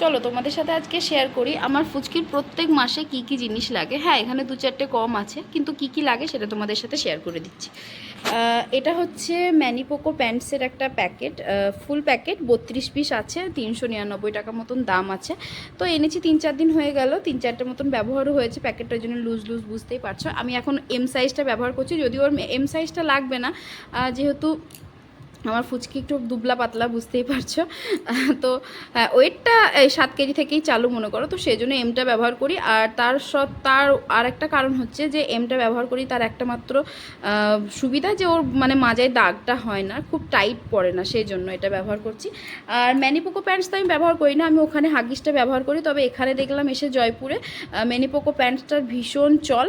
চলো তোমাদের সাথে আজকে শেয়ার করি, আমার ফুচকির প্রত্যেক মাসে কি কি জিনিস লাগে। হ্যাঁ এখানে দু চারটে কম আছে, কিন্তু কি কি লাগে সেটা তোমাদের সাথে শেয়ার করে দিচ্ছি। এটা হচ্ছে ম্যানিপোকো প্যান্টসের একটা প্যাকেট ফুল প্যাকেট বত্রিশ পিস আছে, তিনশো নিরানব্বই টাকা মতন দাম আছে। তো এনেছি তিন চার দিন হয়ে গেল, তিন চারটে মতন ব্যবহারও হয়েছে, প্যাকেটটার জন্য লুজ লুজ বুঝতেই পারছ। আমি এখন এম সাইজটা ব্যবহার করছি, যদিও ওর এম সাইজটা লাগবে না যেহেতু আমার ফুচকি একটু দুবলা পাতলা, বুঝতেই পারছ। তো হ্যাঁ ওয়েটটা, এই সাত কেজি থেকেই চালু মনে করো। তো সেই জন্য এমটা ব্যবহার করি। আর তার সব তার আর একটা কারণ হচ্ছে যে এমটা ব্যবহার করি, তার একটা মাত্র সুবিধা যে, ওর মানে মাজায় দাগটা হয় না, খুব টাইট পড়ে না সেই জন্য এটা ব্যবহার করছি। আর ম্যানিপোকো প্যান্টস তো আমি ব্যবহার করি না, আমি ওখানে হাগিসটা ব্যবহার করি। তবে এখানে দেখলাম এসে জয়পুরে ম্যানিপোকো প্যান্টসটার ভীষণ চল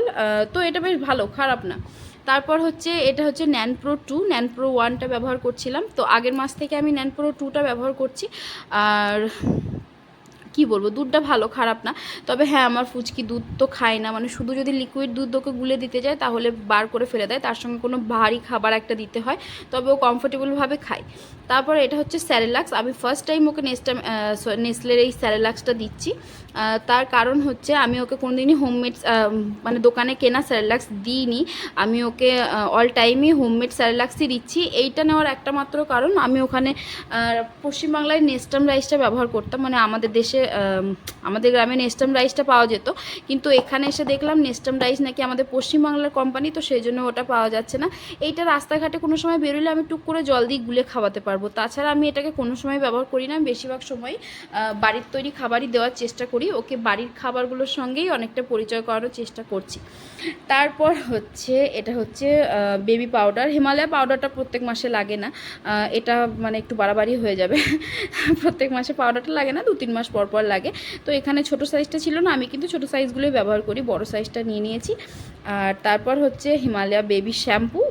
তো এটা বেশ ভালো, খারাপ না। তারপর হচ্ছে এটা হচ্ছে Nan Pro two Nan Pro ওয়ানটা ব্যবহার করছিলাম। তো আগের মাস থেকে আমি ন্যান প্রো টুটা ব্যবহার করছি। আর কি বলব, দুধটা ভালো, খারাপ না। তবে হ্যাঁ আমার ফুচকি দুধ তো খায় না। মানে শুধু যদি লিকুইড দুধ ওকে গুলে দিতে যায়, তাহলে বার করে ফেলে দেয়। তার সঙ্গে কোনো ভারী খাবার একটা দিতে হয়, তবে ও কমফোর্টেবলভাবে খায়। তারপর এটা হচ্ছে স্যারেলাক্স আমি ফার্স্ট টাইম ওকে নেক্সট নেসলের এই স্যারেলাক্সটা দিচ্ছি। তার কারণ হচ্ছে আমি ওকে কোনোদিনই হোমমেড মানে দোকানে কেনা স্যারেলাক্স দিইনি। আমি ওকে অল টাইমই হোমমেড স্যারেলাক্সই দিচ্ছি। এইটা নেওয়ার একটা মাত্র কারণ, আমি ওখানে পশ্চিমবাংলায় নেস্টাম রাইসটা ব্যবহার করতাম। মানে আমাদের দেশে আম, আমাদের গ্রামে নেস্টাম রাইসটা পাওয়া যেত। কিন্তু এখানে এসে দেখলাম নেস্টাম রাইস নাকি আমাদের পশ্চিমবাংলার কোম্পানি তো সেই জন্য ওটা পাওয়া যাচ্ছে না। এইটা রাস্তাঘাটে কোনো সময় বেরোলে আমি টুক করে জল দিয়ে গুলে খাওয়াতে পারব। তাছাড়া আমি এটাকে কোনো সময় ব্যবহার করি না। বেশিরভাগ সময় বাড়ির তৈরি খাবারই দেওয়ার চেষ্টা করি। ওকে বাড়ির খাবারগুলোর সঙ্গেই অনেকটা পরিচয় করানোর চেষ্টা করছি। তারপর হচ্ছে এটা হচ্ছে বেবি পাউডার হিমালয়া পাউডারটা প্রত্যেক মাসে লাগে না। এটা মানে একটু বাড়াবাড়ি হয়ে যাবে। প্রত্যেক মাসে পাউডারটা লাগে না দু তিন মাস পর পর লাগে। তো এখানে ছোট সাইজটা ছিল না, আমি কিন্তু ছোট সাইজগুলোই ব্যবহার করি, বড় সাইজটা নিয়ে নিয়েছি। আর তারপর হচ্ছে হিমালয়া বেবি শ্যাম্পু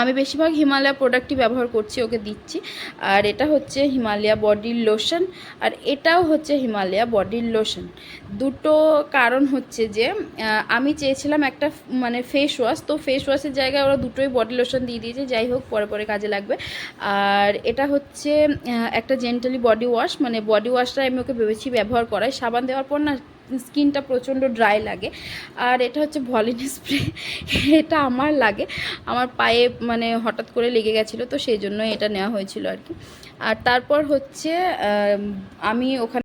আমি বেশিরভাগ হিমালয়া প্রোডাক্টই ব্যবহার করছি, ওকে দিচ্ছি। আর এটা হচ্ছে হিমালয়া বডির লোশন আর এটাও হচ্ছে হিমালয়া বডির লোশন দুটো কারণ হচ্ছে যে আমি চেয়েছিলাম একটা মানে ফেস ওয়াশ তো ফেস ওয়াশের জায়গায় ওরা দুটোই বডি লোশন দিয়ে দিয়েছে, যাই হোক, পরে পরে কাজে লাগবে। আর এটা হচ্ছে একটা জেন্টালি বডি ওয়াশ মানে বডি ওয়াশটা আমি ওকে ভেবেছি ব্যবহার করাই। সাবান দেওয়ার পর না স্কিনটা প্রচণ্ড ড্রাই লাগে। আর এটা হচ্ছে ভলিন স্প্রে। এটা আমার লাগে। আমার পায়ে মানে হঠাৎ করে লেগে গেছিল তো সেই জন্য এটা নেওয়া হয়েছিল আর কি। আর তারপর হচ্ছে আম, ওখানে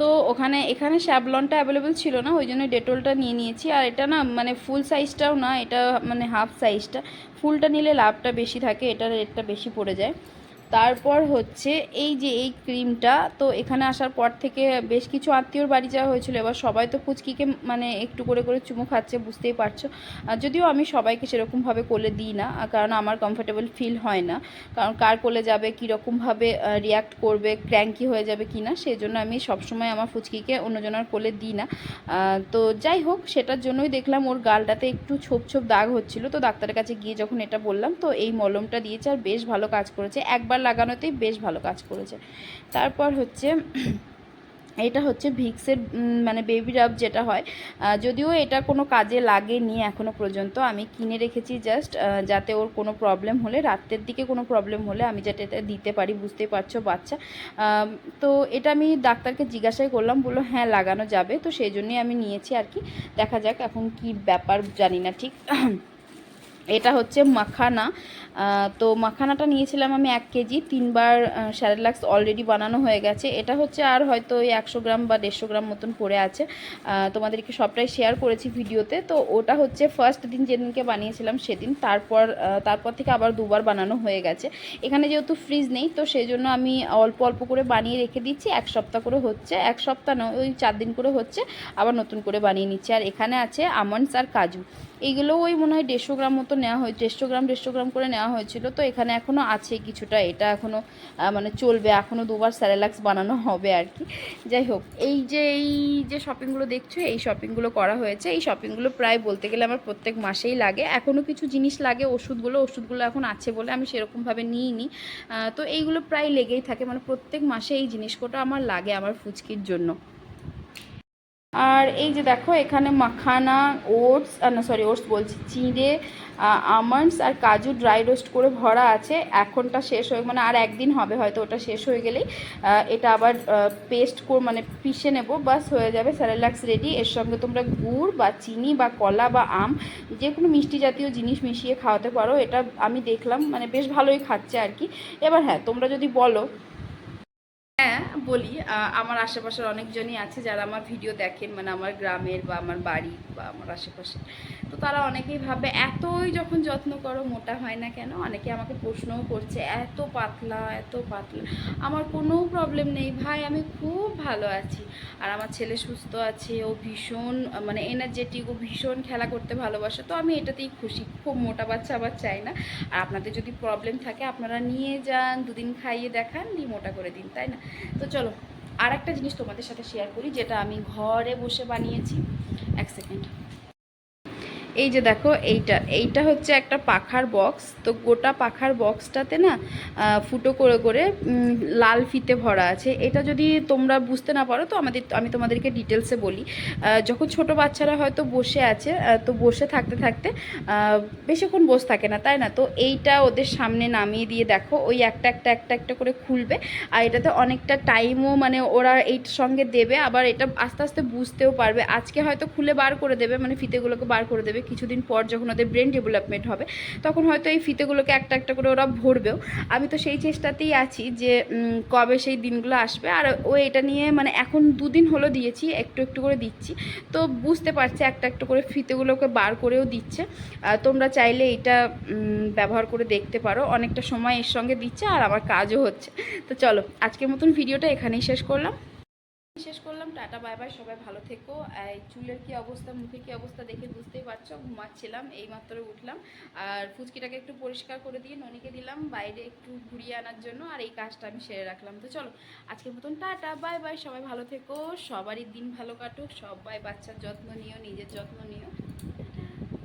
তো ওখানে এখানে শ্যাবলনটা অ্যাভেলেবেল ছিল না ওই জন্য ডেটলটা নিয়ে নিয়েছি। আর এটা না মানে ফুল সাইজটাও না এটা মানে হাফ সাইজটা। ফুলটা নিলে লাভটা বেশি থাকে এটা রেটটা বেশি পড়ে যায়। তারপর হচ্ছে এই যে এই ক্রিমটা, তো এখানে আসার পর থেকে বেশ কিছু আত্মীয়র বাড়ি যাওয়া হয়েছিল। এবার সবাই তো ফুচকিকে মানে একটু করে করে চুমু খাচ্ছে, বুঝতেই পারছ। যদিও আমি সবাইকে সেরকমভাবে কোলে দিই না, কারণ আমার কমফোর্টেবল ফিল হয় না। কারণ কার কোলে যাবে, কীরকমভাবে রিয়াক্ট করবে ক্র্যাঙ্কি হয়ে যাবে কি না সেই জন্য আমি সবসময় আমার ফুচকিকে অন্যজনের কোলে দিই না। তো যাই হোক, সেটার জন্যই দেখলাম ওর গালটাতে একটু ছোপ ছোপ দাগ হচ্ছিল। তো ডাক্তারের কাছে গিয়ে যখন এটা বললাম, তো এই মলমটা দিয়েছে আর বেশ ভালো কাজ করেছে। একবার লাগানোতেই বেশ ভালো কাজ করেছে। তারপর হচ্ছে, এটা হচ্ছে ভিক্সের মানে বেবি রাব যেটা হয় যদিও এটা কোনো কাজে লাগেনি এখনও পর্যন্ত। আমি কিনে রেখেছি জাস্ট যাতে ওর কোনো প্রবলেম হলে, রাত্রের দিকে কোনো প্রবলেম হলে আমি যাতে এটা দিতে পারি, বুঝতেই পারছ বাচ্চা। তো এটা আমি ডাক্তারকে জিজ্ঞাসাই করলাম, বলল হ্যাঁ লাগানো যাবে। তো সেই জন্যই আমি নিয়েছি আর কি। দেখা যাক এখন কি ব্যাপার, জানি না ঠিক। এটা হচ্ছে মাখানা। তো মাখানাটা নিয়েছিলাম আমি এক কেজি, তিনবার স্যারেলাক্স অলরেডি বানানো হয়ে গেছে। এটা হচ্ছে আর হয়তো ওই একশো গ্রাম বা দেড়শো গ্রাম মতন পড়ে আছে। তোমাদেরকে সবটাই শেয়ার করেছি ভিডিওতে। তো ওটা হচ্ছে ফার্স্ট দিন যেদিনকে বানিয়েছিলাম সেদিন, তারপর তারপর থেকে আবার দুবার বানানো হয়ে গেছে। এখানে যেহেতু ফ্রিজ নেই, তো সেই জন্য আমি অল্প অল্প করে বানিয়ে রেখে দিচ্ছি। এক সপ্তাহ করে হচ্ছে, এক সপ্তাহ নয়, ওই চার দিন করে হচ্ছে আবার নতুন করে বানিয়ে নিচ্ছি। আর এখানে আছে আমন্ডস আর কাজু। এইগুলো ওই মনে হয় দেড়শো গ্রাম মতো নেওয়া হয়েছে দেড়শো গ্রাম দেড়শো গ্রাম করে নেওয়া হয়েছিল। তো এখানে এখনও আছে কিছুটা, এটা এখনও মানে চলবে। এখনও দুবার স্যারেলাক্স বানানো হবে আর কি। যাই হোক, এই যে এই যে শপিংগুলো দেখছ, এই শপিংগুলো করা হয়েছে। এই শপিংগুলো প্রায় বলতে গেলে আমার প্রত্যেক মাসেই লাগে। এখনও কিছু জিনিস লাগে, ওষুধগুলো ওষুধগুলো এখন আছে বলে আমি সেরকমভাবে নিইনি। তো এইগুলো প্রায় লেগেই থাকে। মানে প্রত্যেক মাসে এই জিনিসগুলো আমার লাগে আমার ফুচকির জন্য। আর এই যে দেখো, এখানে মাখানা, ওটস না সরি ওটস বলছি, চিঁড়ে আমন্ডস আর কাজু ড্রাই রোস্ট করে ভরা আছে। এখনটা শেষ হয়ে মানে আর একদিন হবে, হয়তো ওটা শেষ হয়ে গেলেই। এটা আবার পেস্ট করে মানে পিষে নেব, বাস হয়ে যাবে, স্যারেলাক্স রেডি এর সঙ্গে তোমরা গুড় বা চিনি বা কলা বা আম, যে কোনো মিষ্টি জাতীয় জিনিস মিশিয়ে খাওয়াতে পারো। এটা আমি দেখলাম মানে বেশ ভালোই খাচ্ছে আর কি। এবার হ্যাঁ তোমরা যদি বলো বলি আমার আশেপাশের অনেকজনই আছে যারা আমার ভিডিও দেখেন মানে আমার গ্রামের বা আমার বাড়ি বা আমার আশেপাশে। তো তারা অনেকেই ভাবে, এতই যখন যত্ন করো, মোটা হয় না কেন? অনেকে আমাকে প্রশ্নও করছে, এত পাতলা এত পাতলা। আমার কোনো প্রবলেম নেই। ভাই, আমি খুব ভালো আছি। আর আমার ছেলে সুস্থ আছে, ও ভীষণ মানে এনার্জেটিক ও ভীষণ খেলা করতে ভালোবাসে। তো আমি এটাতেই খুশি। খুব মোটা বাচ্চা আবার চাই না। আর আপনাদের যদি প্রবলেম থাকে, আপনারা নিয়ে যান, দুদিন খাইয়ে দেখান, দিয়ে মোটা করে দিন, তাই না? তো চলো আর একটা জিনিস তোমাদের সাথে শেয়ার করি যেটা আমি ঘরে বসে বানিয়েছি। এক সেকেন্ড এই যে দেখো, এইটা এইটা হচ্ছে একটা পাখার বক্স তো গোটা পাখার বক্সটাতে না ফুটো করে করে লাল ফিতে ভরা আছে। এটা যদি তোমরা বুঝতে না পারো, তো আমাদের, আমি তোমাদেরকে ডিটেলসে বলি। যখন ছোট বাচ্চারা হয়তো বসে আছে তো বসে থাকতে থাকতে বেশিক্ষণ বসে থাকে না, তাই না? তো এইটা ওদের সামনে নামিয়ে দিয়ে দেখো, ওই একটা একটা একটা একটা করে খুলবে। আর এটাতে অনেকটা টাইমও মানে ওরা এইটার সঙ্গে দেবে, আবার এটা আস্তে আস্তে বুঝতেও পারবে। আজকে হয়তো খুলে বার করে দেবে মানে ফিতেগুলোকে বার করে দেবে কিছুদিন পর যখন ওদের ব্রেন ডেভেলপমেন্ট হবে, তখন হয়তো এই ফিতেগুলোকে একটা একটা করে ওরা ভরবেও। আমি তো সেই চেষ্টাতেই আছি যে কবে সেই দিনগুলো আসবে। আর ও এটা নিয়ে মানে এখন দুদিন হলো দিয়েছি, একটু একটু করে দিচ্ছি। তো বুঝতে পারছে একটা একটা করে ফিতেগুলোকে বার করেও দিচ্ছে। তোমরা চাইলে এটা ব্যবহার করে দেখতে পারো। অনেকটা সময় এর সঙ্গে দিচ্ছে আর আমার কাজও হচ্ছে। তো চলো, আজকের মতন ভিডিওটা এখানেই শেষ করলাম। শেষ করলাম। টাটা, বাই বাই, সবাই ভালো থেকো। এই চুলের কি অবস্থা মুখে কি অবস্থা দেখে বুঝতেই পারছ? ঘুমাচ্ছিলাম এই মাত্র উঠলাম। আর ফুচকিটাকে একটু পরিষ্কার করে দিয়ে ননিকে দিলাম বাইরে একটু ঘুরিয়ে আনার জন্য। আর এই কাজটা আমি সেরে রাখলাম। তো চলো, আজকের মতন টাটা, বাই বাই, সবাই ভালো থেকো। সবারই দিন ভালো কাটুক, সবাই বাচ্চার যত্ন নিও, নিজের যত্ন নিও।